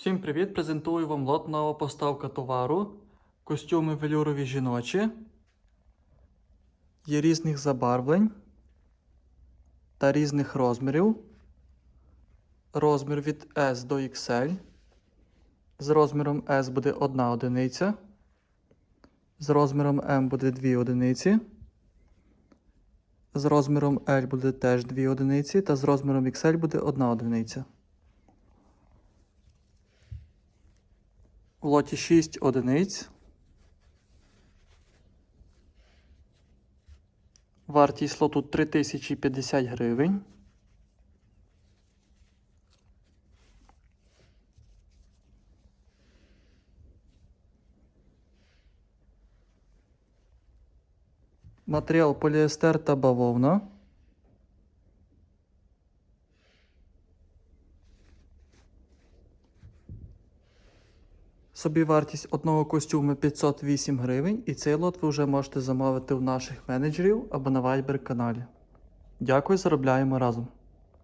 Всім привіт! Презентую вам лот нова поставка товару. Костюми велюрові жіночі. Є різних забарвлень та різних розмірів. Розмір від S до XL. З розміром S буде 1 одиниця. З розміром M буде 2 одиниці. З розміром L буде теж 2 одиниці. Та з розміром XL буде 1 одиниця. В лоті 6 одиниць. Вартість лоту 3050 гривень. Матеріал поліестер та бавовна. Собівартість одного костюму 508 гривень, і цей лот ви вже можете замовити у наших менеджерів або на Viber каналі. Дякую, заробляємо разом.